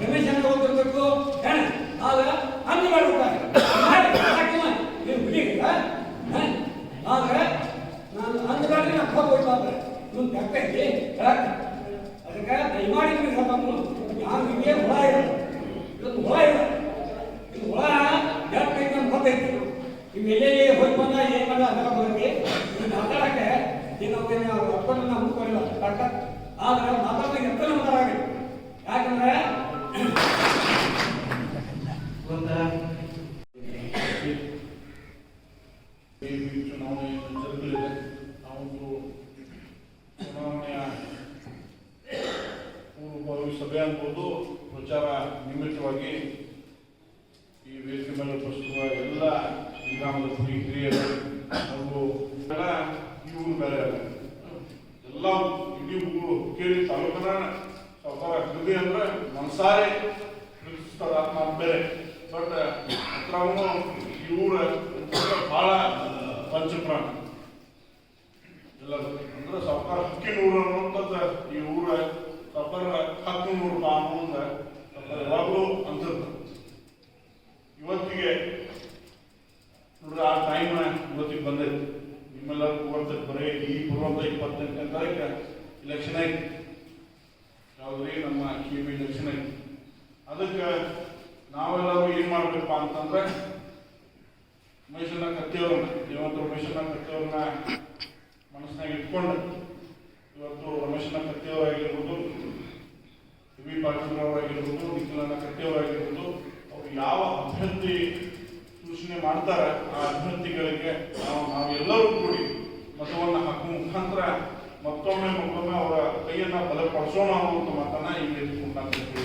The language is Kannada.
ರಮೇಶ್ ಅಣ್ಣ ಹೋಗಿರ್ಬೇಕು ಏನ? ಮಾಡಿ ಅಂದ್ರೆ ಮಾತಾಡಕ್ಕೆ ಇನ್ನೊಬ್ಬನ ಒಪ್ಪನ್ನ ಹುಡುಕೋಲ್ಲ ಕರೆಕ್ಟ್ ಆದ್ರೆ ಮಾತಾಡೋದಕ್ಕೆ ಎಂತ ಮಾತಾಡಿ ಯಾಕಂದ್ರೆ ಚುನಾವಣೆಯ ಸಭೆ ಅನ್ಬೋದು ಪ್ರಚಾರ ನಿಮಿತ್ತವಾಗಿ ಈ ವೇದಿಕೆ ಮೇಲೆ ಪ್ರಸ್ತುತ ಎಲ್ಲ ಗ್ರಾಮದ ಹಿರಿಯರು ಹಾಗೂ ಬೇರೆ ಅಲ್ಲ ಎಲ್ಲ ಇಡೀ ಹೃದಯ ಅಂದ್ರೆ ಮನಸಾರೆ ಪ್ರೀತಿಸ್ತಾರ ಮಾತು ಬೇರೆ. ಬಟ್ ಹತ್ರವೂ ಊರ ಬಹಳ ಪಂಚಪ್ರಾಣ. ಎಲ್ಲ ಅಂದ್ರೆ ಸಾವುಕಾರ ಹಕ್ಕಿನ ಊರು ಅನ್ನುವಂಥದ್ದು ಈ ಊರ. ಈ ಬರುವಂತ ಇಪ್ಪತ್ತೆಂಟನೇ ತಾರೀಕು ಇಲೆಕ್ಷನ್ ಆಯ್ತು. ಯಾವ್ದ್ರಿ ನಮ್ಮ ಕೆ ಬಿ ಇಲೆಕ್ಷನ್ ಐತಿ ಅದಕ್ಕೆ ನಾವೆಲ್ಲರೂ ಏನ್ ಮಾಡ್ಬೇಕಪ್ಪ ಅಂತಂದ್ರೆ ಮೈಸೂರಿನ ಕತ್ತಿಯವ್ರನ್ನ ಇವತ್ತು ರಮೇಶನ ಕತ್ತಿಯವ್ರನ್ನ ಮನಸ್ಸಿನಾಗ ಇಟ್ಕೊಂಡು ಇವತ್ತು ರಮೇಶನ ಕತ್ತಿಯವರಾಗಿರ್ಬೋದು, ವಿ ಪಾಟೀಲ್ ಅವರಾಗಿರ್ಬೋದು ನಿಖಿಲನ ಕತ್ತಿಯವರಾಗಿರ್ಬೋದು, ಅವ್ರು ಯಾವ ಅಭ್ಯರ್ಥಿ ಸೂಚನೆ ಮಾಡ್ತಾರೆ, ಆ ಅಭ್ಯರ್ಥಿಗಳಿಗೆ ನಾವು ನಾವೆಲ್ಲರೂ ಕೂಡಿ ಮತವನ್ನು ಮತ್ತೊಮ್ಮೆ ಮತ್ತೊಮ್ಮೆ ಅವರ ಕೈಯನ್ನ ಬಲಪಡಿಸೋಣ ಅನ್ನುವಂಥ ಮಾತನ್ನ ಈ ತಿಳಿಸ್ತೀನಿ.